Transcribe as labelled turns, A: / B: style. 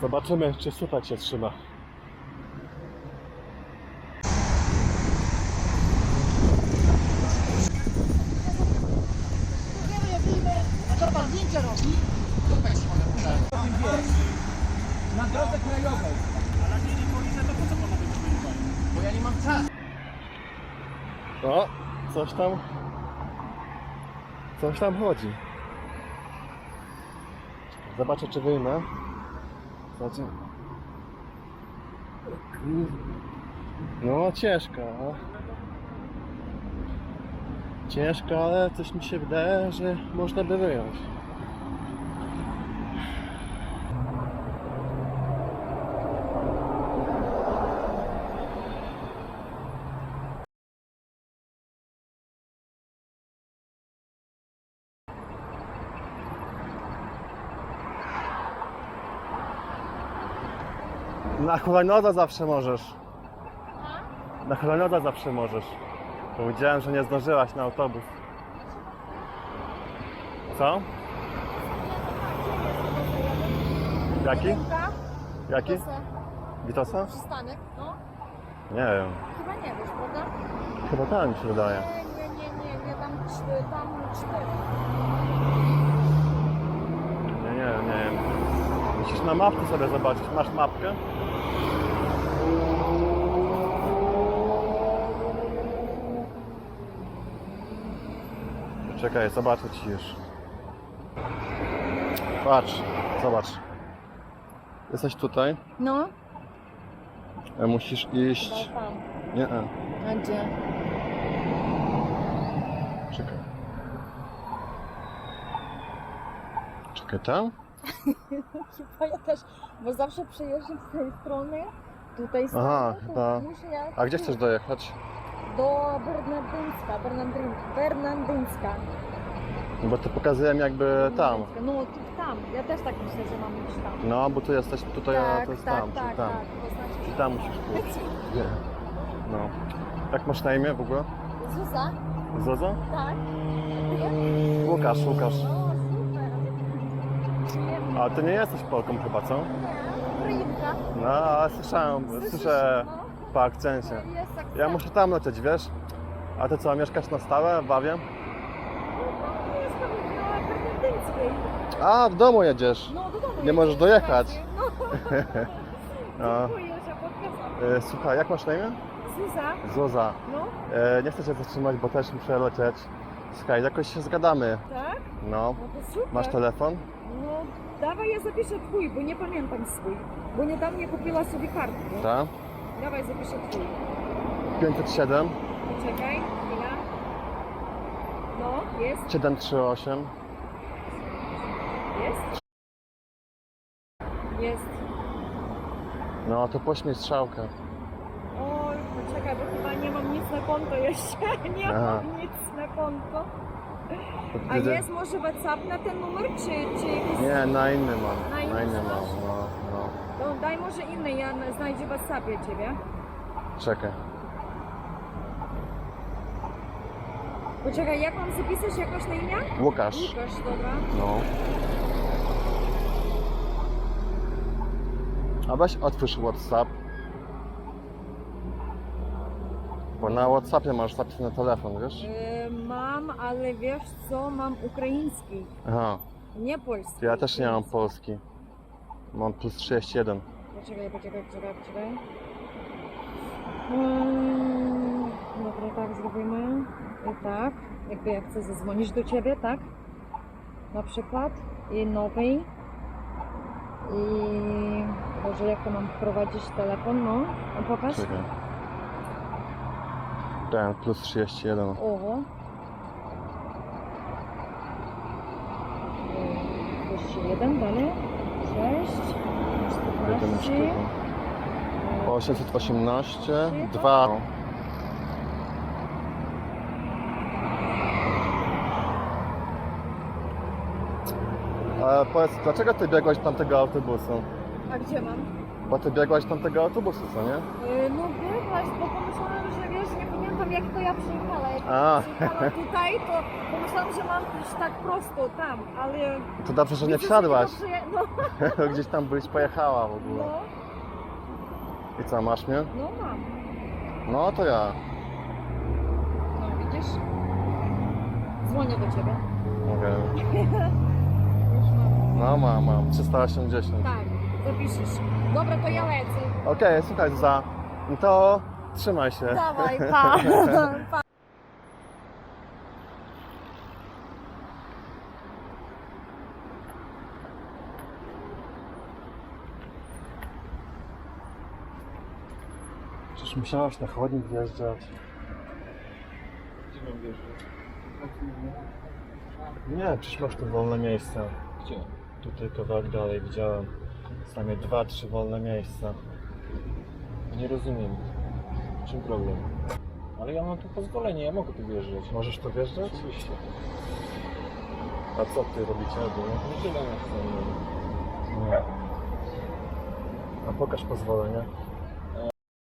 A: Zobaczymy, czy słupek się trzyma.
B: Na drodze krajowej. Ale nie, policja, to po co panowie Bo ja nie mam czasu.
A: O, coś tam. Coś tam chodzi. Zobaczę, czy wyjmę. Kur- No, ciężka. Ciężka, ale coś mi się wydaje, że można by wyjąć. Na hulajnodze zawsze możesz. Na hulajnodze zawsze możesz. Powiedziałem, że nie zdążyłaś na autobus. Co? Jaki? Jaki? Witosa?
C: Przystanek, no.
A: Nie wiem.
C: Chyba nie wiesz, prawda?
A: Chyba tak mi się wydaje.
C: Nie, nie, nie, nie, tam, cztery, tam cztery.
A: Nie, nie nie. Musisz na mapce sobie zobaczyć. Masz mapkę? Czekaj, zobaczę ci już. Patrz, zobacz. Jesteś tutaj,
C: No.
A: a musisz iść.
C: tam.
A: Nie, e.
C: A gdzie?
A: czekaj. Czekaj, tam?
C: Chyba ja też, bo zawsze przejeżdżam z tej strony, tutaj z
A: Aha, chyba.
C: muszę
A: A gdzie chcesz dojechać?
C: Do Bernardynska, Bernardyn, Bernardynska.
A: Bo to pokazuję jakby tam.
C: Bernardynska. No, tu, tam. Ja też tak myślę, że mam iść tam.
A: No, bo tu jesteś tutaj, a
C: tak,
A: to jest
C: tak,
A: tam,
C: tak,
A: czyli tam.
C: tak. To znaczy,
A: Czyli tam musisz pójść. Nie. No. Jak masz na imię w ogóle?
C: Zuza?
A: Zozo?
C: Tak.
A: Łukasz, Łukasz.
C: O, super. Przyjemnie.
A: A ty nie jesteś Polką chyba, co?
C: Nie, Ukrainka.
A: No, słyszałem, słyszę
C: No.
A: Po akcencie.
C: Jest akcent.
A: Ja muszę tam lecieć, wiesz? A ty co, mieszkasz na stałe w Wawie?
C: No, Jestem.
A: A, w domu jedziesz.
C: No, do domu.
A: Nie możesz dojechać.
C: No,
A: No.
C: dziękuję, że pokazałam.
A: E, słuchaj, jak masz na imię?
C: Zuza,
A: Zoza.
C: no,
A: E, nie chcę cię zatrzymać, bo też muszę lecieć. Słuchaj, jakoś się zgadamy.
C: tak?
A: No.
C: No to super.
A: Masz telefon?
C: No, dawaj ja zapiszę twój, bo nie pamiętam swój. Bo niedawno kupiła sobie kartkę.
A: Tak.
C: Dawaj zapiszę twój.
A: 507
C: Poczekaj, chwila. No, jest,
A: 738
C: jest. Jest.
A: No to pośmiej strzałkę.
C: Oj, poczekaj, bo chyba nie mam nic na konto jeszcze. Nie
A: Aha.
C: mam nic na konto. A jest może WhatsApp na ten numer, czy, czy jakiś...
A: Nie, na inny mam.
C: Na inny
A: Na inny mam.
C: masz?
A: No, no.
C: To daj może inny, ja na- znajdzie w WhatsAppie ciebie.
A: Czekaj.
C: Poczekaj, jak mam zapisać jakoś na imię?
A: Łukasz.
C: Łukasz, dobra.
A: No. A weź otwórz WhatsApp. Bo na WhatsAppie masz zapisany telefon, wiesz?
C: Mam, ale wiesz co, mam ukraiński,
A: Aha.
C: nie polski.
A: Ja też nie mam polski. Mam plus 31.
C: Poczekaj, poczekaj, poczekaj, poczekaj. Mm, dobra, tak zrobimy. I tak, jakby ja chcę zadzwonić do ciebie, tak? Na przykład. I nowej. I może jak to mam wprowadzić telefon, no? no pokaż.
A: Czekaj. Ten plus 31.
C: Oho. Y, Jeszcze jeden dalej. Sześć.
A: Jeden
C: 14.
A: sztuka. 818, 2. A powiedz, dlaczego ty biegłaś tamtego autobusu?
C: A gdzie mam?
A: Bo ty biegłaś tamtego autobusu, co nie?
C: Y, No biegłaś, bo pomyślałam, pamiętam jak to ja przyjechała. Jak
A: A.
C: przyjechała tutaj, to pomyślałam, że mam iść tak prosto tam, ale...
A: To dobrze, że nie
C: widzę,
A: wsiadłaś.
C: że No,
A: Gdzieś tam byś pojechała w ogóle.
C: no,
A: I co, masz mnie?
C: no mam.
A: No to ja.
C: No widzisz? Dzwonię do ciebie. Już mam.
A: No mam, mam. 380.
C: Tak, zapiszesz. Dobra, to ja lecę.
A: Okej, słuchaj za. No to trzymaj się.
C: Dawaj, pa. pa.
A: Przecież musiałaś na chodnik wjeżdżać.
B: Gdzie mam wjeżdżać?
A: Nie, przecież masz tu wolne miejsca.
B: Gdzie?
A: Tutaj kawałek dalej widziałem. Znajmie dwa, trzy wolne miejsca.
B: Nie rozumiem. W czym problem? Ale ja mam tu pozwolenie, ja mogę tu wjeżdżać.
A: Możesz tu wjeżdżać?
B: Oczywiście.
A: A co ty robicie? Bo...
B: Nie tyle na
A: Nie. A pokaż pozwolenie.